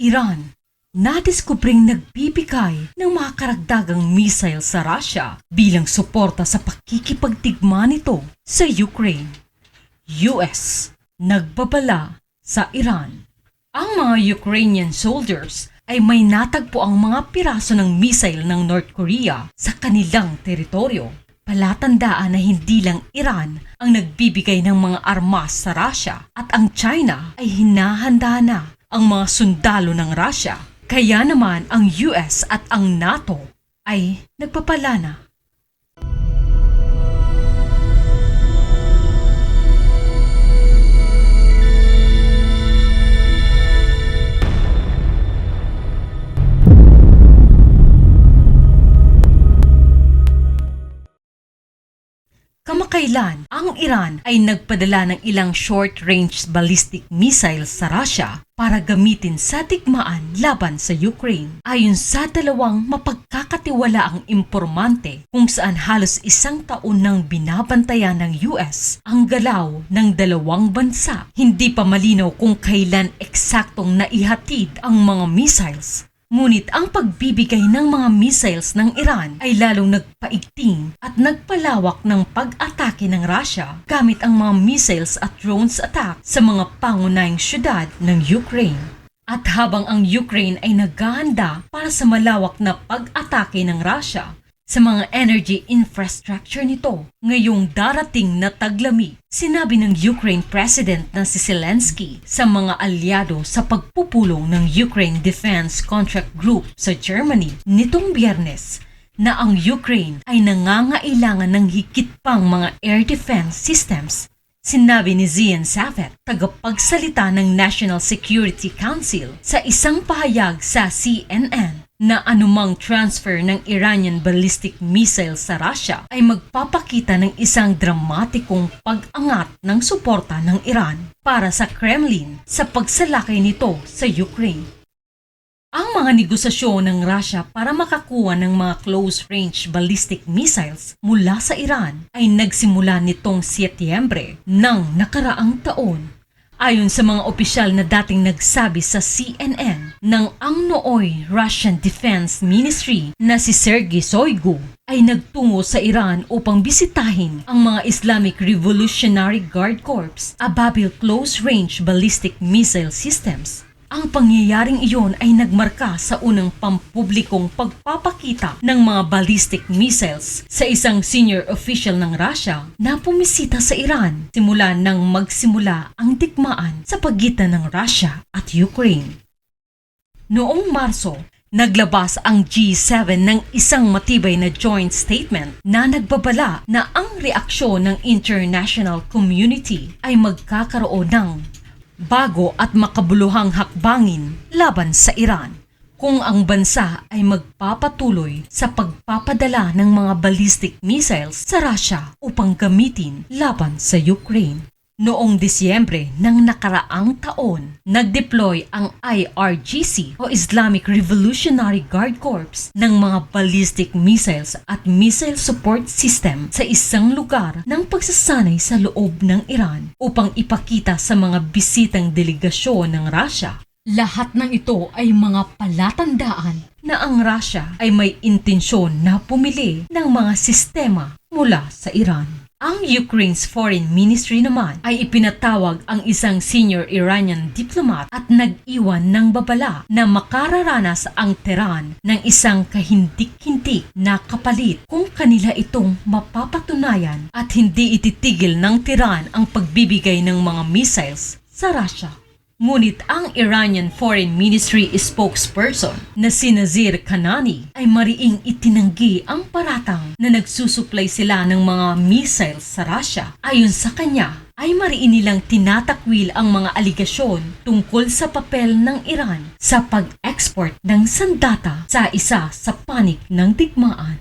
Iran, nadiskubring nagbibigay ng mga karagdagang missile sa Russia bilang suporta sa pakikipagtigma nito sa Ukraine. US, nagbabala sa Iran. Ang mga Ukrainian soldiers ay may natagpo ang mga piraso ng missile ng North Korea sa kanilang teritoryo. Palatandaan na hindi lang Iran ang nagbibigay ng mga armas sa Russia at ang China ay hinahanda na ang mga sundalo ng Russia. Kaya naman ang US at ang NATO ay nagpapala na. Kamakailan, ang Iran ay nagpadala ng ilang short-range ballistic missiles sa Russia para gamitin sa digmaan laban sa Ukraine. Ayon sa dalawang mapagkakatiwalaang impormante kung saan halos isang taon nang binabantayan ng US ang galaw ng dalawang bansa. Hindi pa malinaw kung kailan eksaktong naihatid ang mga missiles Ngunit ang pagbibigay ng mga missiles ng Iran ay lalong nagpaigting at nagpalawak ng pag-atake ng Russia gamit ang mga missiles at drones attack sa mga pangunahing syudad ng Ukraine. At habang ang Ukraine ay naghahanda para sa malawak na pag-atake ng Russia sa mga energy infrastructure nito ngayong darating na taglami. Sinabi ng Ukraine President na si Zelensky sa mga alyado sa pagpupulong ng Ukraine Defense Contract Group sa Germany nitong biyernes na ang Ukraine ay nangangailangan ng higit pang mga air defense systems Sinabi ni Zian Safet, tagapagsalita ng National Security Council sa isang pahayag sa CNN na anumang transfer ng Iranian ballistic missile sa Russia ay magpapakita ng isang dramatikong pag-angat ng suporta ng Iran para sa Kremlin sa pagsalakay nito sa Ukraine. Ang mga negosasyon ng Russia para makakuha ng mga close-range ballistic missiles mula sa Iran ay nagsimula nitong Setyembre ng nakaraang taon. Ayon sa mga opisyal na dating nagsabi sa CNN ng ang nooy Russian Defense Ministry na si Sergei Shoigu ay nagtungo sa Iran upang bisitahin ang mga Islamic Revolutionary Guard Corps Ababil Close Range Ballistic Missile Systems ang pangyayaring iyon ay nagmarka sa unang pampublikong pagpapakita ng mga ballistic missiles sa isang senior official ng Russia na pumisita sa Iran simula nang magsimula ang digmaan sa pagitan ng Russia at Ukraine. Noong Marso, Naglabas ang G7 ng isang matibay na joint statement na nagbabala na ang reaksyon ng international community ay magkakaroon ng bago at makabuluhang hakbangin laban sa Iran kung ang bansa ay magpapatuloy sa pagpapadala ng mga ballistic missiles sa Russia upang gamitin laban sa Ukraine. Noong Disyembre ng nakaraang taon, nag-deploy ang IRGC o Islamic Revolutionary Guard Corps ng mga ballistic missiles at missile support system sa isang lugar ng pagsasanay sa loob ng Iran upang ipakita sa mga bisitang delegasyon ng Russia lahat ng ito ay mga palatandaan na ang Russia ay may intensyon na pumili ng mga sistema mula sa Iran. Ang Ukraine's Foreign Ministry naman ay ipinatawag ang isang senior Iranian diplomat at nag-iwan ng babala na makararanas ang Tehran ng isang kahindik-hindik na kapalit kung kanila itong mapapatunayan at hindi ititigil ng Tehran ang pagbibigay ng mga missiles sa Russia. Ngunit ang Iranian Foreign Ministry spokesperson na si Nazir Kanani ay mariing itinanggi ang paratang na nagsusuplay sila ng mga missiles sa Russia. Ayon sa kanya, ay mariin nilang tinatakwil ang mga aligasyon tungkol sa papel ng Iran sa pag-export ng sandata sa isa sa panik ng digmaan.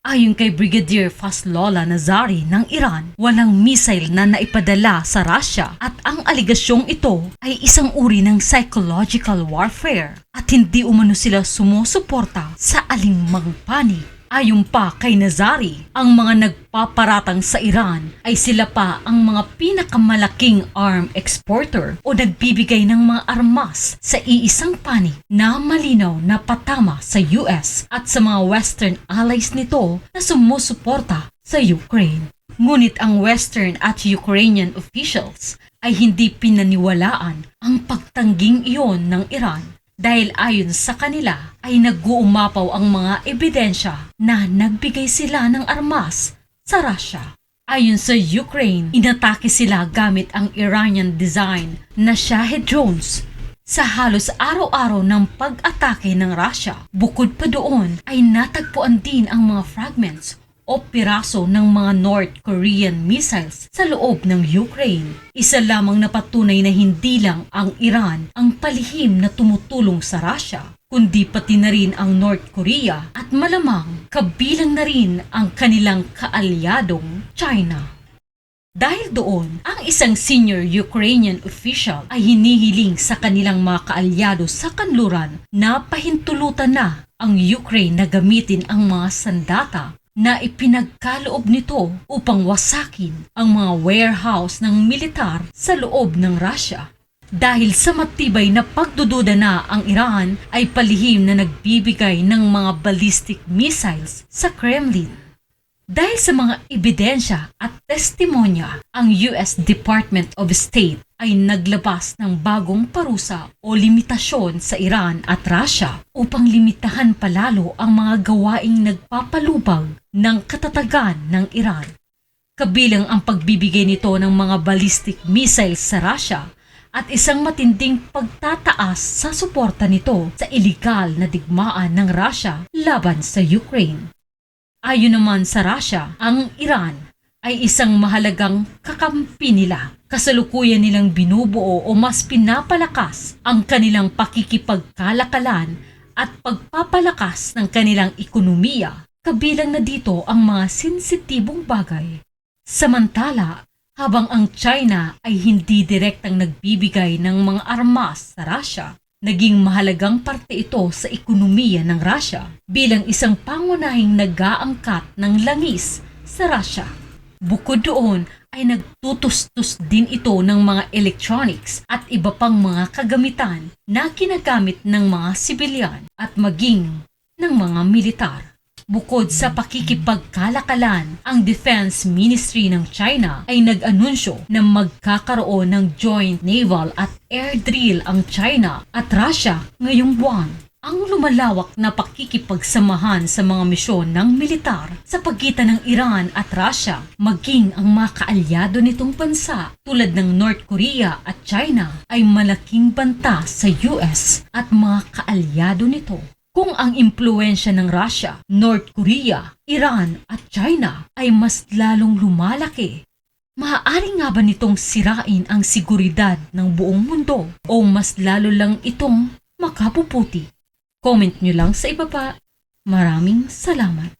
Ayon kay Brigadier Faslola Nazari ng Iran, walang missile na naipadala sa Russia at ang aligasyong ito ay isang uri ng psychological warfare at hindi umano sila sumusuporta sa alingmang panig Ayon pa kay Nazari, ang mga nagpaparatang sa Iran ay sila pa ang mga pinakamalaking arm exporter o nagbibigay ng mga armas sa iisang panig na malinaw na patama sa US at sa mga Western allies nito na sumusuporta sa Ukraine. Ngunit ang Western at Ukrainian officials ay hindi pinaniwalaan ang pagtangging iyon ng Iran dahil ayon sa kanila ay nag-uumapaw ang mga ebidensya na nagbigay sila ng armas sa Russia. Ayon sa Ukraine, inatake sila gamit ang Iranian design na Shahed drones sa halos araw-araw ng pag-atake ng Russia. Bukod pa doon ay natagpuan din ang mga fragments o piraso ng mga North Korean missiles sa loob ng Ukraine. Isa lamang na patunay na hindi lang ang Iran ang palihim na tumutulong sa Russia, kundi pati na rin ang North Korea at malamang kabilang na rin ang kanilang kaalyadong China. Dahil doon, ang isang senior Ukrainian official ay hinihiling sa kanilang mga kaalyado sa kanluran na pahintulutan na ang Ukraine na gamitin ang mga sandata na ipinagkaloob nito upang wasakin ang mga warehouse ng militar sa loob ng Russia. Dahil sa matibay na pagdududa na ang Iran ay palihim na nagbibigay ng mga ballistic missiles sa Kremlin. Dahil sa mga ebidensya at testimonya, ang US Department of State ay naglabas ng bagong parusa o limitasyon sa Iran at Russia upang limitahan palalo ang mga gawaing nagpapalubag ng katatagan ng Iran. Kabilang ang pagbibigay nito ng mga ballistic missiles sa Russia at isang matinding pagtataas sa suporta nito sa iligal na digmaan ng Russia laban sa Ukraine. Ayon naman sa Russia, ang Iran ay isang mahalagang kakampi nila. Kasalukuyan nilang binubuo o mas pinapalakas ang kanilang pakikipagkalakalan at pagpapalakas ng kanilang ekonomiya. Kabilang na dito ang mga sensitibong bagay. Samantala, habang ang China ay hindi direktang nagbibigay ng mga armas sa Russia, naging mahalagang parte ito sa ekonomiya ng Russia bilang isang pangunahing nag-aangkat ng langis sa Russia. Bukod doon ay nagtutustos din ito ng mga electronics at iba pang mga kagamitan na ginagamit ng mga sibilyan at maging ng mga militar. Bukod sa pakikipagkalakalan, ang Defense Ministry ng China ay nag-anunsyo na magkakaroon ng joint naval at air drill ang China at Russia ngayong buwan. Ang lumalawak na pakikipagsamahan sa mga misyon ng militar sa pagitan ng Iran at Russia maging ang mga kaalyado nitong bansa tulad ng North Korea at China ay malaking banta sa US at mga kaalyado nito kung ang impluensya ng Russia, North Korea, Iran at China ay mas lalong lumalaki. Maaari nga ba nitong sirain ang seguridad ng buong mundo o mas lalo lang itong makapuputi? Comment nyo lang sa ibaba. Maraming salamat.